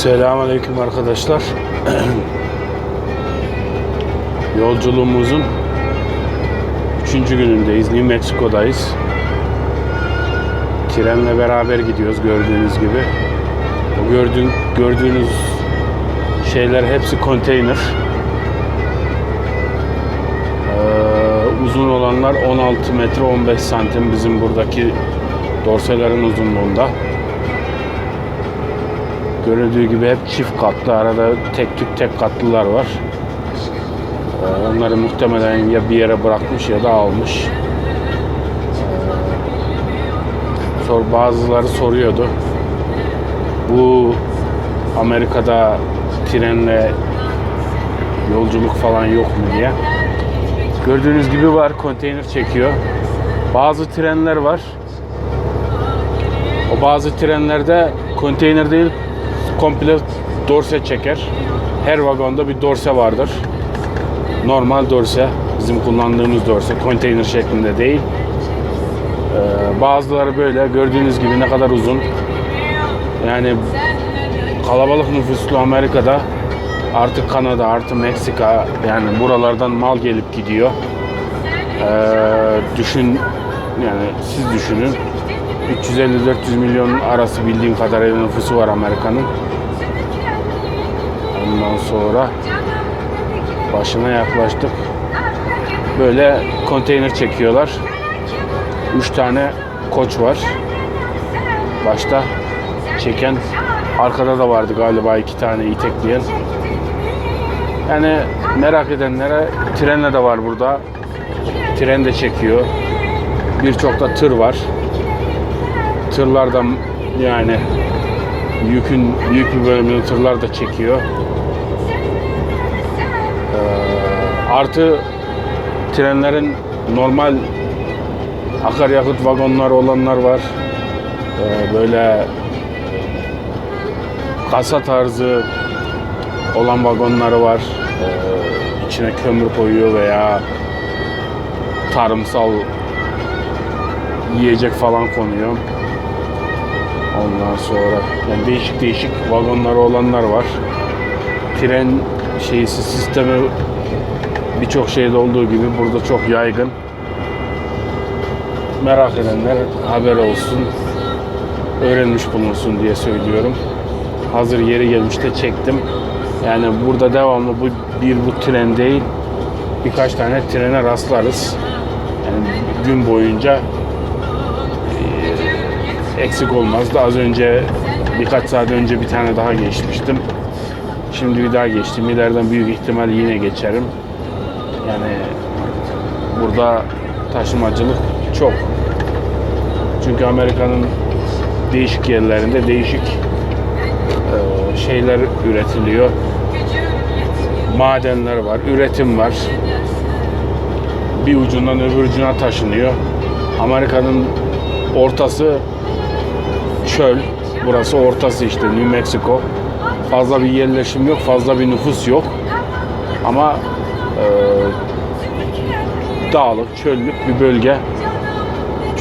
Selamünaleyküm arkadaşlar. Yolculuğumuzun üçüncü günündeyiz. New Mexico'dayız. Trenle beraber gidiyoruz gördüğünüz gibi. O gördüğün, gördüğünüz şeyler hepsi konteyner. Ee, uzun olanlar 16 metre 15 santim bizim buradaki dorselerin uzunluğunda. Görüldüğü gibi hep çift katlı. Arada tek tük tek katlılar var. Ee, Onları muhtemelen ya bir yere bırakmış ya da almış. Ee, Sor, bazıları soruyordu. Bu Amerika'da trenle yolculuk falan yok mu diye. Gördüğünüz gibi var konteyner çekiyor. Bazı trenler var. O bazı trenlerde konteyner değil komple dorse çeker. Her vagonda bir dorse vardır. Normal dorse, bizim kullandığımız dorse, konteyner şeklinde değil. Ee, bazıları böyle gördüğünüz gibi ne kadar uzun. Yani kalabalık nüfuslu Amerika'da artık Kanada artı Meksika yani buralardan mal gelip gidiyor. Ee, düşün yani siz düşünün 350-400 milyon arası bildiğim kadarıyla nüfusu var Amerika'nın. Ondan sonra başına yaklaştık. Böyle konteyner çekiyorlar. Üç tane koç var. Başta çeken arkada da vardı galiba iki tane itekleyen. Yani merak edenlere trenle de var burada. Tren de çekiyor. Birçok da tır var. Tırlar da yani yükün büyük bir bölümünü tırlar çekiyor. Ee, artı trenlerin normal akaryakıt vagonları olanlar var. Ee, böyle kasa tarzı olan vagonları var. Ee, içine kömür koyuyor veya tarımsal yiyecek falan konuyor. Ondan sonra yani değişik değişik vagonları olanlar var. Tren şeysi sistemi birçok şeyde olduğu gibi burada çok yaygın. Merak edenler haber olsun, öğrenmiş bulunsun diye söylüyorum. Hazır yeri gelmiş de çektim. Yani burada devamlı bu bir bu tren değil, birkaç tane trene rastlarız. Yani gün boyunca eksik olmazdı. Az önce birkaç saat önce bir tane daha geçmiştim. Şimdi bir daha geçtim. İleriden büyük ihtimal yine geçerim. Yani burada taşımacılık çok. Çünkü Amerika'nın değişik yerlerinde değişik e, şeyler üretiliyor. Madenler var, üretim var. Bir ucundan öbür ucuna taşınıyor. Amerika'nın ortası çöl. Burası ortası işte New Mexico. Fazla bir yerleşim yok, fazla bir nüfus yok. Ama e, dağlık, çöllük bir bölge.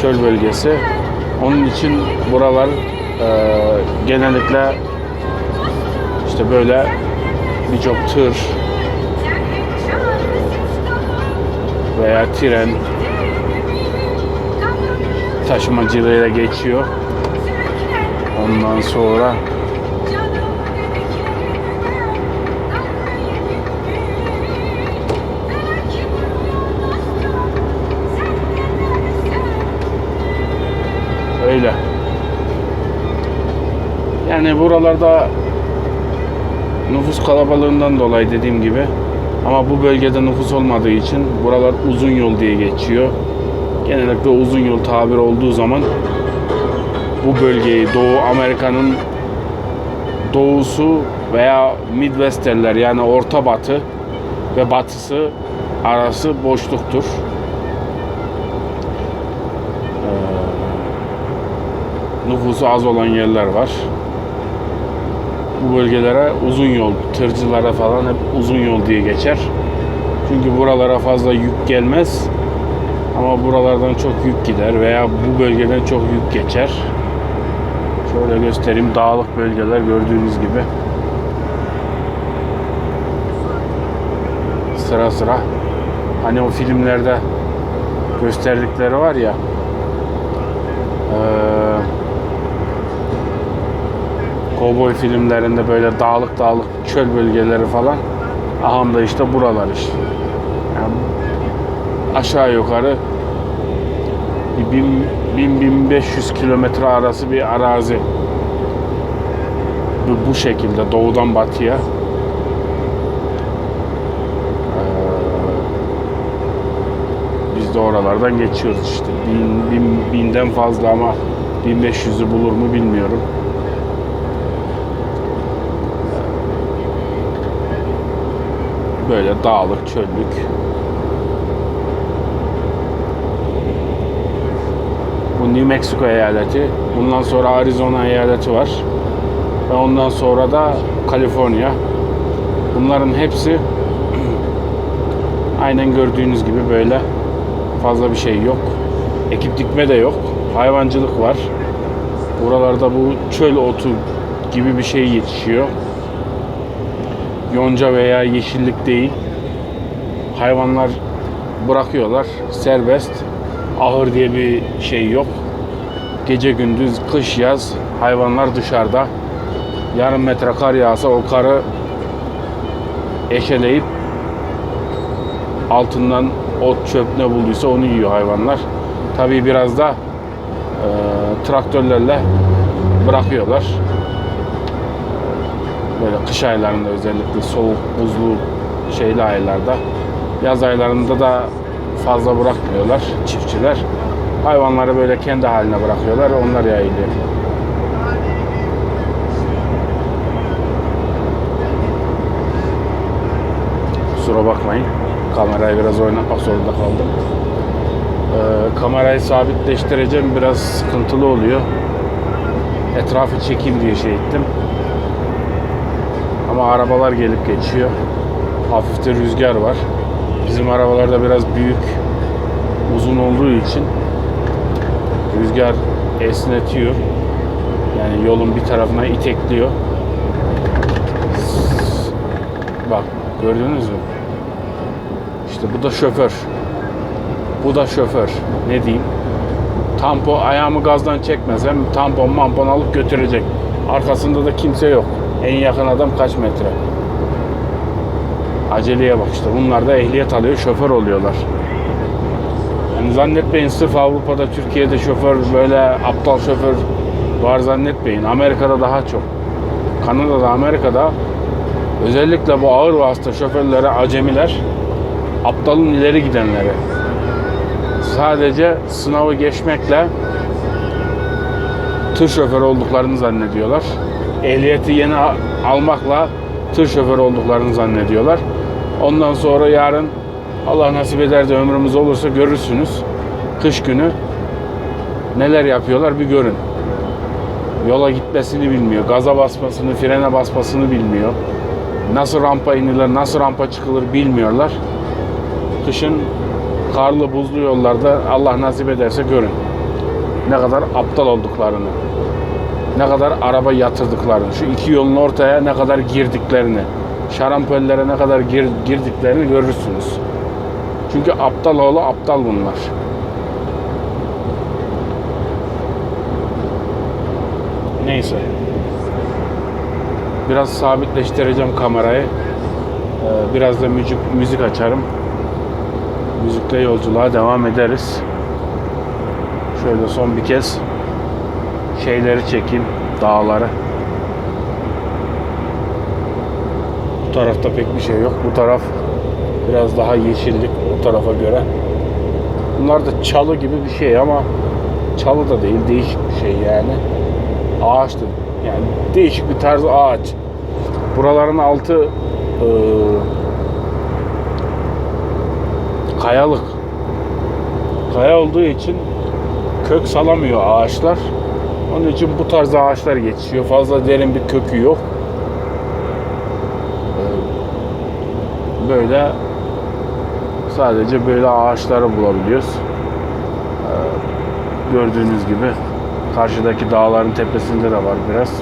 Çöl bölgesi. Onun için buralar e, genellikle işte böyle birçok tır veya tren taşımacılığıyla geçiyor. Ondan sonra öyle. Yani buralarda nüfus kalabalığından dolayı dediğim gibi ama bu bölgede nüfus olmadığı için buralar uzun yol diye geçiyor. Genellikle uzun yol tabir olduğu zaman bu bölgeyi Doğu Amerika'nın doğusu veya Midwest derler yani Orta Batı ve batısı arası boşluktur. Ee, nüfusu az olan yerler var. Bu bölgelere uzun yol, tırcılara falan hep uzun yol diye geçer. Çünkü buralara fazla yük gelmez. Ama buralardan çok yük gider veya bu bölgeden çok yük geçer. Şöyle göstereyim. Dağlık bölgeler gördüğünüz gibi. Sıra sıra. Hani o filmlerde gösterdikleri var ya. Eee Kovboy filmlerinde böyle dağlık dağlık çöl bölgeleri falan. Aham da işte buralar işte. Yani aşağı yukarı 1000-1500 kilometre arası bir arazi. Bu, bu şekilde doğudan batıya. Ee, biz de oralardan geçiyoruz işte. Bin, bin, binden fazla ama 1500'ü bulur mu bilmiyorum. Böyle dağlık, çöllük. New Mexico eyaleti. Bundan sonra Arizona eyaleti var. Ve ondan sonra da Kaliforniya. Bunların hepsi aynen gördüğünüz gibi böyle fazla bir şey yok. Ekip dikme de yok. Hayvancılık var. Buralarda bu çöl otu gibi bir şey yetişiyor. Yonca veya yeşillik değil. Hayvanlar bırakıyorlar. Serbest. Ahır diye bir şey yok. Gece gündüz, kış yaz hayvanlar dışarıda. Yarım metre kar yağsa o karı eşeleyip altından ot çöp ne bulduysa onu yiyor hayvanlar. Tabii biraz da e, traktörlerle bırakıyorlar. Böyle kış aylarında özellikle soğuk, buzlu şeyli aylarda. Yaz aylarında da fazla bırakmıyorlar çiftçiler. Hayvanları böyle kendi haline bırakıyorlar. Onlar yayılıyor. Kusura bakmayın. Kamerayı biraz oynatmak zorunda kaldım. Ee, kamerayı sabitleştireceğim. Biraz sıkıntılı oluyor. Etrafı çekeyim diye şey ettim. Ama arabalar gelip geçiyor. Hafif de rüzgar var. Bizim arabalarda biraz büyük, uzun olduğu için rüzgar esnetiyor. Yani yolun bir tarafına itekliyor. Bak gördünüz mü? İşte bu da şoför. Bu da şoför. Ne diyeyim? Tampo ayağımı gazdan çekmesem tampon mampon alıp götürecek. Arkasında da kimse yok. En yakın adam kaç metre? Aceleye bak işte. Bunlar da ehliyet alıyor, şoför oluyorlar. Yani zannetmeyin sırf Avrupa'da, Türkiye'de şoför böyle aptal şoför var zannetmeyin. Amerika'da daha çok. Kanada'da, Amerika'da özellikle bu ağır vasıta şoförleri, acemiler aptalın ileri gidenleri. Sadece sınavı geçmekle tır şoförü olduklarını zannediyorlar. Ehliyeti yeni almakla tır şoförü olduklarını zannediyorlar. Ondan sonra yarın Allah nasip eder de ömrümüz olursa görürsünüz. Kış günü neler yapıyorlar bir görün. Yola gitmesini bilmiyor. Gaza basmasını, frene basmasını bilmiyor. Nasıl rampa inilir, nasıl rampa çıkılır bilmiyorlar. Kışın karlı buzlu yollarda Allah nasip ederse görün. Ne kadar aptal olduklarını. Ne kadar araba yatırdıklarını. Şu iki yolun ortaya ne kadar girdiklerini. Şarampöllere ne kadar gir- girdiklerini görürsünüz. Çünkü aptal oğlu aptal bunlar. Neyse. Biraz sabitleştireceğim kamerayı. Ee, Biraz da müzik, müzik açarım. Müzikle yolculuğa devam ederiz. Şöyle son bir kez şeyleri çekeyim, dağları. Bu tarafta pek bir şey yok. Bu taraf biraz daha yeşillik o tarafa göre. Bunlar da çalı gibi bir şey ama çalı da değil, değişik bir şey yani. Ağaç da yani değişik bir tarz ağaç. Buraların altı eee, kayalık. Kaya olduğu için kök salamıyor ağaçlar. Onun için bu tarz ağaçlar yetişiyor. Fazla derin bir kökü yok. Ee, Böyle sadece böyle ağaçları bulabiliyoruz. Ee, Gördüğünüz gibi Karşıdaki dağların tepesinde de var biraz.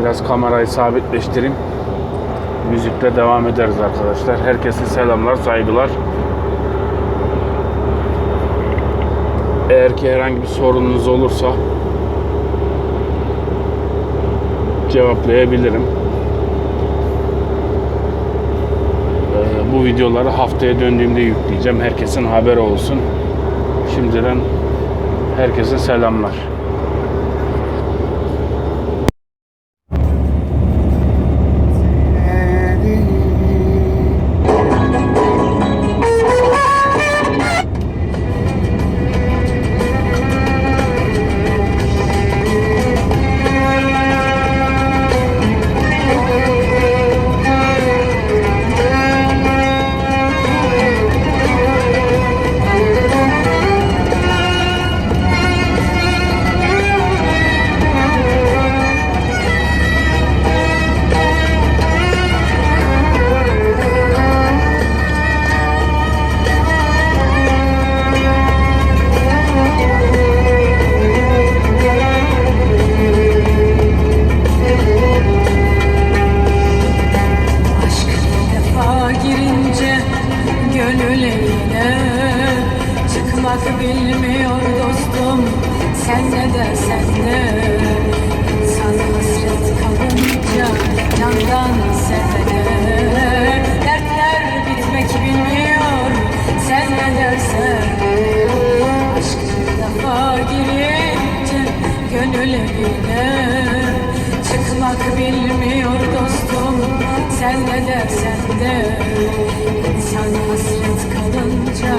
Biraz kamerayı sabitleştireyim. Müzikle devam ederiz arkadaşlar. Herkese selamlar, saygılar. Eğer ki herhangi bir sorununuz olursa cevaplayabilirim. Ee, bu videoları haftaya döndüğümde yükleyeceğim. Herkesin haberi olsun. Şimdiden herkese selamlar. Çıkmak bilmiyor dostum. Sen ne dersen de. İnsan hasret kalınca candan sevene. Dertler bitmek bilmiyor. Sen ne dersen de. Aşk bir defa girince gönül evine Çıkmak bilmiyor dostum. Sen ne dersen de. İnsan hasret kalınca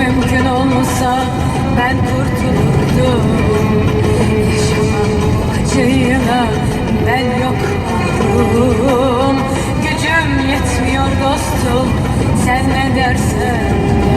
mümkün olsa ben kurtulurdum. Yaşamam bu acıyla ben yok olurum Gücüm yetmiyor dostum sen ne dersen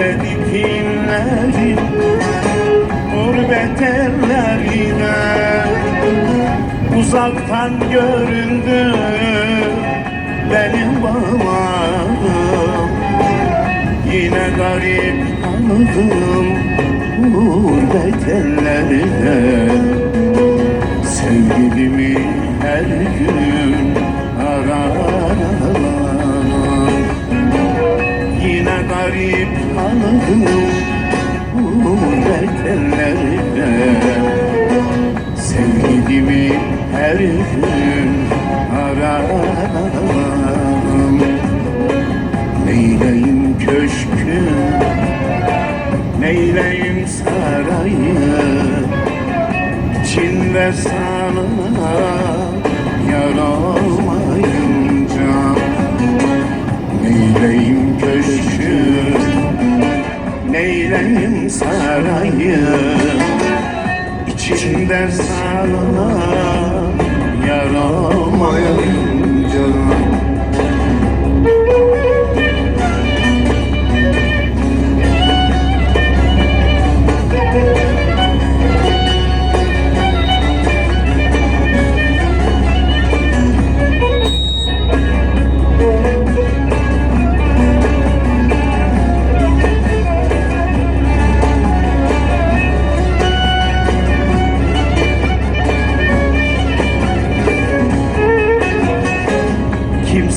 Edip inlerim Gurbet ellerine Uzaktan göründü Benim bağlarım. Yine garip kaldım gurbet ellerine. Sevgilimi her gün garip kaldım gurbet ellerine Sevgilimi her gün ararım. Neyleyim köşkü Neyleyim sarayı? İçinde sana yar olmayınca Neyleyim köşkü Neyleyim sarayı İçinde sana yar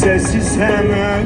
Kimsesiz hem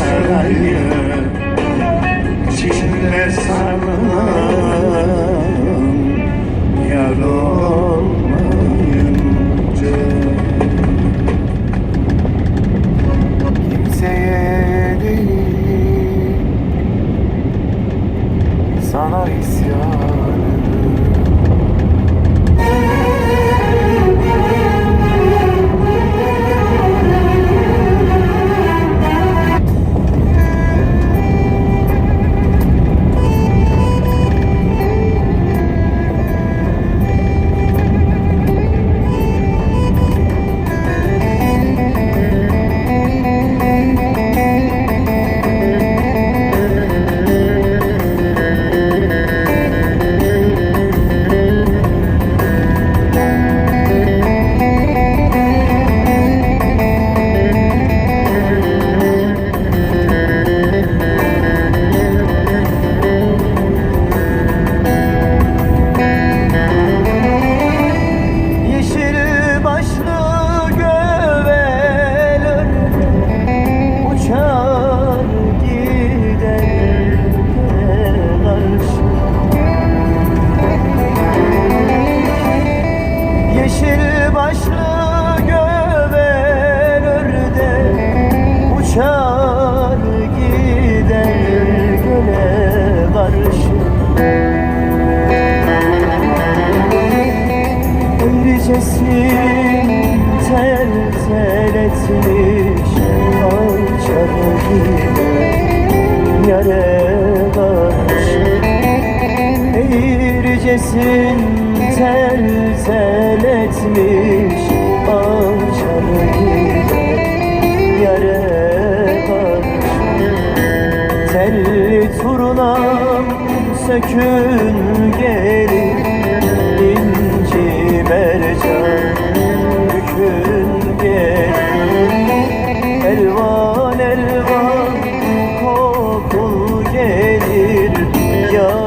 sarayı İçinde sarılan Yar gün gelir inci mercan Gün gelir elvan elvan kokul gelir ya